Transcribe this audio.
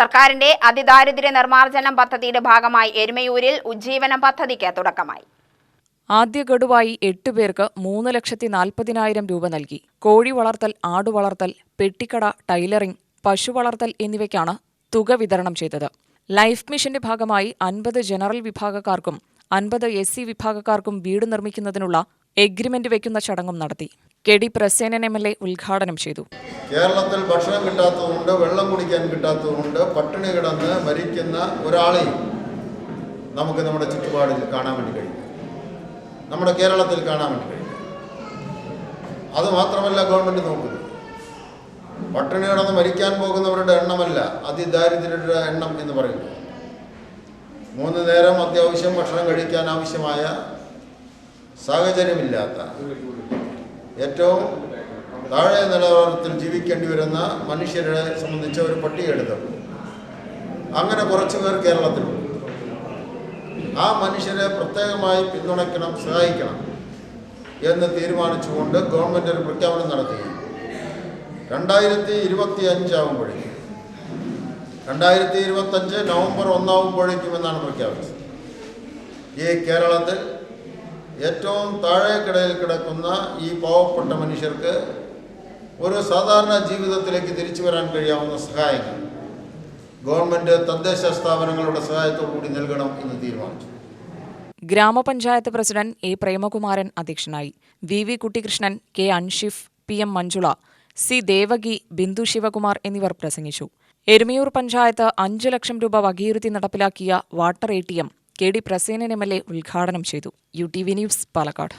സർക്കാരിന്റെ അതിദാരിദ്ര്യ നിർമ്മാർജനം പദ്ധതിയുടെ ഭാഗമായി എരുമയൂരിൽ ഉജ്ജീവനം പദ്ധതിക്ക് തുടക്കമായി. ആദ്യ ഗഡുവായി എട്ട് പേർക്ക് മൂന്ന് ലക്ഷത്തി നാൽപ്പതിനായിരം രൂപ നൽകി. കോഴി വളർത്തൽ ആടുവളർത്തൽ പെട്ടിക്കട ടൈലറിംഗ് പശു വളർത്തൽ എന്നിവയ്ക്കാണ് തുക വിതരണം ചെയ്തത്. ലൈഫ് മിഷന്റെ ഭാഗമായി അൻപത് ജനറൽ വിഭാഗക്കാർക്കും അൻപത് എസ് സി വിഭാഗക്കാർക്കും വീട് നിർമ്മിക്കുന്നതിനുള്ള എഗ്രിമെന്റ് വയ്ക്കുന്ന ചടങ്ങും നടത്തി. K D Prasenan M L A ഉദ്ഘാടനം ചെയ്തു. കേരളത്തിൽ ഭക്ഷണം കിട്ടാത്തതുകൊണ്ട് വെള്ളം കുടിക്കാൻ കിട്ടാത്തതുകൊണ്ട് പട്ടിണി കിടന്ന് മരിക്കുന്ന ഒരാളെയും നമുക്ക് നമ്മുടെ ചുറ്റുപാടിൽ കാണാൻ വേണ്ടി കഴിയും. നമ്മുടെ കേരളത്തിൽ കാണാൻ വേണ്ടി കഴിയും. അത് മാത്രമല്ല ഗവൺമെന്റ് നോക്കുന്നത്. പട്ടിണി കിടന്ന് മരിക്കാൻ പോകുന്നവരുടെ എണ്ണമല്ല അതിദാരിദ്ര്യരുടെ എണ്ണം എന്ന് പറയുന്നത്. മൂന്ന് നേരം അത്യാവശ്യം ഭക്ഷണം കഴിക്കാൻ ആവശ്യമായ സാഹചര്യമില്ലാത്ത ഏറ്റവും താഴെ നിലവാരത്തിൽ ജീവിക്കേണ്ടി വരുന്ന മനുഷ്യരെ സംബന്ധിച്ച ഒരു പട്ടിക എടുത്തു അങ്ങനെ കുറച്ച് പേർ കേരളത്തിലുണ്ട്. ആ മനുഷ്യരെ പ്രത്യേകമായി പിന്തുണയ്ക്കണം സഹായിക്കണം എന്ന് തീരുമാനിച്ചുകൊണ്ട് ഗവൺമെന്റ് ഒരു പ്രഖ്യാപനം നടത്തി. രണ്ടായിരത്തി ഇരുപത്തി അഞ്ചാവുമ്പോഴേക്കും രണ്ടായിരത്തി ഇരുപത്തഞ്ച് നവംബർ ഒന്നാവുമ്പോഴേക്കും എന്നാണ് പ്രഖ്യാപിച്ചത് ഈ കേരളത്തിൽ ഏറ്റവും താഴേക്കിടയിൽ കിടക്കുന്ന ഈ പാവപ്പെട്ട മനുഷ്യർക്ക് ഒരു സാധാരണ ജീവിതത്തിലേക്ക് തിരിച്ചു വരാൻ കഴിയാവുന്ന സഹായങ്ങൾ. ഗവൺമെന്റ് തദ്ദേശ സ്ഥാപനങ്ങളുടെ സഹായത്തോടു കൂടി നൽകണം എന്ന് തീരുമാനിച്ചു. ഗ്രാമപഞ്ചായത്ത് പ്രസിഡന്റ് എ പ്രേമകുമാരൻ അധ്യക്ഷനായി. V V Kuttikrishnan K Anshif P M Manjula C Devaki Bindu Sivakumar എന്നിവർ പ്രസംഗിച്ചു. എരുമയൂർ പഞ്ചായത്ത് അഞ്ചു ലക്ഷം രൂപ വകയിരുത്തി നടപ്പിലാക്കിയ water A T M K D Prasenan M L A ഉദ്ഘാടനം ചെയ്തു. U T V news Palakkad.